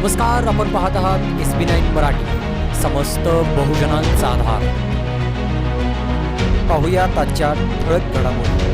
नमस्कार आपण पाहत आहात एस बी नाईन मराठी. समस्त बहुजनांचा आधार. पाहूया आजच्या ठळक घडामोडी.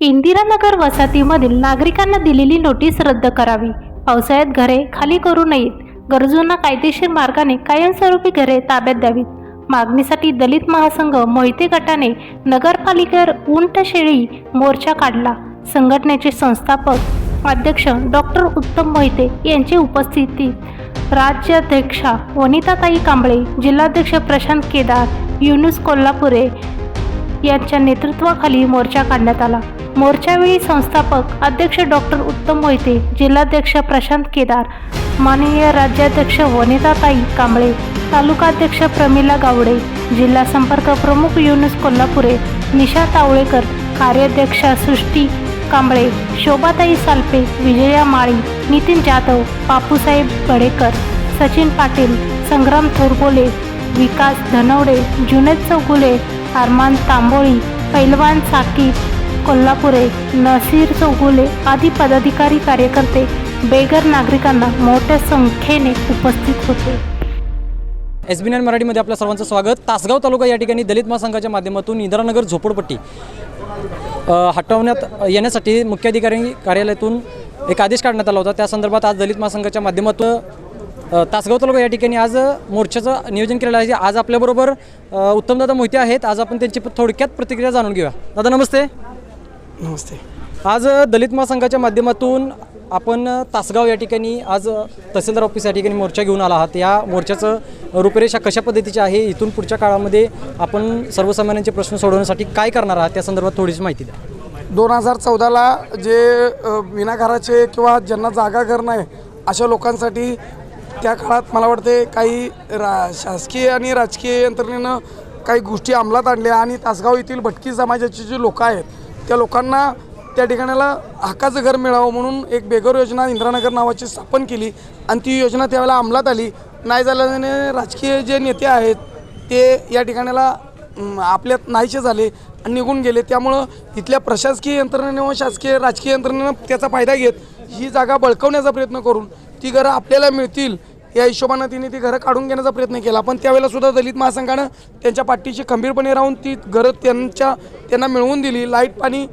इंदिरानगर वसाहतीमधील नागरिकांना दिलेली नोटीस रद्द करावी. पावसाळ्यात घरे खाली करू नयेत. गरजूंना कायदेशीर मार्गाने कायमस्वरूपी घरे ताब्यात द्यावीत. मागणीसाठी दलित महासंघ मोहिते गटाने नगरपालिकेवर उंट शेळी मोर्चा काढला. संघटनेचे संस्थापक अध्यक्ष डॉक्टर उत्तम मोहिते यांची उपस्थिती. राज्याध्यक्षा वनिताताई कांबळे जिल्हाध्यक्ष प्रशांत केदार युनुस कोल्हापुरे यांच्या नेतृत्वाखाली मोर्चा काढण्यात आला. मोर्चावेळी संस्थापक अध्यक्ष डॉक्टर उत्तम मोहिते जिल्हाध्यक्ष प्रशांत केदार माननीय राज्याध्यक्ष वनिताताई कांबळे तालुकाध्यक्ष प्रमिला गावडे जिल्हा संपर्क प्रमुख युनुस कोल्हापुरे निशा तावळेकर कार्याध्यक्षा सृष्टी कांबळे शोभाताई सालपे विजया माळी नितीन जाधव बापूसाहेब बडेकर सचिन पाटील संग्राम थोरबोले विकास धनवडे जुनेद चौगुले अरमान तांबोळी पैलवान साकीब कोल्हापुरे नसीर चौगुले आदी पदाधिकारी कार्यकर्ते बेघर नागरिकांना मोठ्या संख्येने उपस्थित होते. एस बी नाईन मराठीमध्ये आपल्या सर्वांचं स्वागत. तासगाव तालुका या ठिकाणी दलित महासंघाच्या माध्यमातून इंदिरानगर झोपडपट्टी हटवण्यात येण्यासाठी मुख्याधिकारी कार्यालयातून एक आदेश काढण्यात आला होता. त्या संदर्भात आज दलित महासंघाच्या माध्यमातून तासगाव तालुका या ठिकाणी आज मोर्चाचं नियोजन केलेलं आहे. आज आपल्याबरोबर उत्तमदादा मोहिते आहेत. आज आपण त्यांची थोडक्यात प्रतिक्रिया जाणून घेऊया. दादा नमस्ते. नमस्ते. आज दलित महासंघाच्या माध्यमातून आपण तासगाव या ठिकाणी आज तहसीलदार ऑफिस या ठिकाणी मोर्चा घेऊन आला आहात. या मोर्चाचं रूपरेषा कशा पद्धतीची आहे इथून पुढच्या काळामध्ये आपण सर्वसामान्यांचे प्रश्न सोडवण्यासाठी काय करणार आहात त्या संदर्भात थोडीशी माहिती द्या. दोन हजार चौदाला जे विनाघराचे किंवा ज्यांना जागा घर नाही अशा लोकांसाठी त्या काळात मला वाटते काही रा शासकीय आणि राजकीय यंत्रणेनं काही गोष्टी अंमलात आणल्या आणि तासगाव येथील भटकी समाजाची जी लोकं आहेत त्या लोकांना त्या ठिकाणाला हक्काचं घर मिळावं म्हणून एक बेघर योजना इंद्रानगर नावाची स्थापन केली आणि ती योजना त्यावेळेला अंमलात आली. नाही झाल्याने राजकीय जे नेते आहेत ते या ठिकाणाला आपल्यात नाहीसे झाले आणि निघून गेले. त्यामुळं इथल्या प्रशासकीय यंत्रणेनं व शासकीय राजकीय यंत्रणेनं त्याचा फायदा घेत ही जागा बळकवण्याचा प्रयत्न करून ती घरं आपल्याला मिळतील या हिशोबानं तिने ती घरं काढून घेण्याचा प्रयत्न केला. पण त्यावेळेला सुद्धा दलित महासंघानं त्यांच्या पाठीशी खंबीरपणे राहून ती घरं त्यांच्या त्यांना मिळवून दिली. लाइट पाणी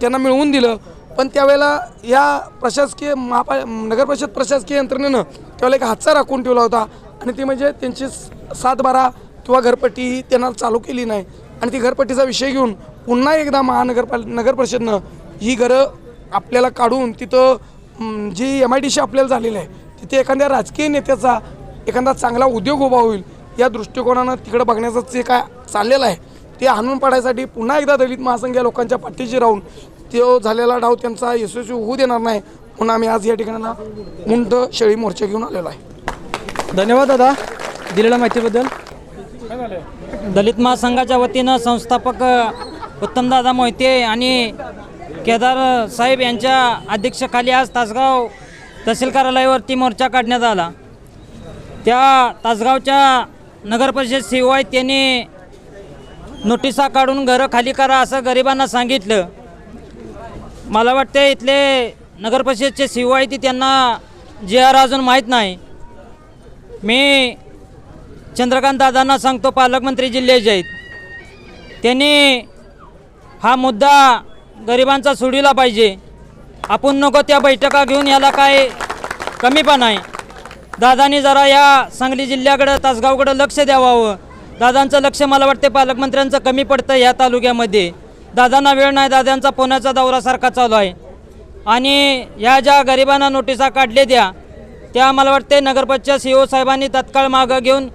त्यांना मिळवून दिलं. पण त्यावेळेला या प्रशासकीय महापा नगरपरिषद प्रशासकीय यंत्रणेनं त्यावेळेला एक हातचा राखून ठेवला होता. आणि ती म्हणजे त्यांची सातबारा किंवा घरपट्टी ही त्यांना चालू केली नाही. आणि ती घरपट्टीचा विषय घेऊन पुन्हा एकदा महानगरपाल नगरपरिषदनं ही घरं आपल्याला काढून तिथं जी एम आय डी सी आपल्याला झालेली आहे तिथे एखाद्या राजकीय नेत्याचा एखादा चांगला उद्योग उभा होईल या दृष्टिकोनानं तिकडं बघण्याचं जे काय चाललेलं आहे ते हाणून पाडायसाठी पुन्हा एकदा दलित महासंघ या लोकांच्या पाठीशी राहून तो झालेला डाव त्यांचा यशस्वी होऊ देणार नाही म्हणून आम्ही आज या ठिकाणाला उंट शेळी मोर्चा घेऊन आलेलो आहे. धन्यवाद दादा दिलेल्या माहितीबद्दल. दलित महासंघाच्या वतीनं संस्थापक उत्तमदादा मोहिते आणि केदार साहेब यांच्या अध्यक्षखाली आज तासगाव तहसील कार्यालयावरती मोर्चा काढण्यात आला. त्या तासगावच्या नगरपरिषद सीओ आहेत त्यांनी नोटिसा काढून घरं खाली करा असं गरिबांना सांगितलं. मला वाटते इथले नगरपरिषदचे सीओ आहे ती त्यांना जे आर अजून माहीत नाही. मी चंद्रकांत दादांना सांगतो पालकमंत्री जिल्ह्याचे आहेत त्यांनी हा मुद्दा गरिबांचा सोडीला पाहिजे. आपण नको त्या बैठका घेऊन याला काय कमीपणा आहे. दादानी जरा या सांगली जिल्ह्याकडं तासगावकडं लक्ष द्यावावं. दादांचं लक्ष मला वाटते पालकमंत्र्यांचं कमी पडतं ह्या तालुक्यामध्ये. दादांना वेळ नाही दादांचा पुण्याचा दौरासारखा चालू आहे. आणि ह्या ज्या गरिबांना नोटिसा काढल्या द्या त्या मला वाटते नगरपंचायत सी ओ साहेबांनी तत्काळ मागं घेऊन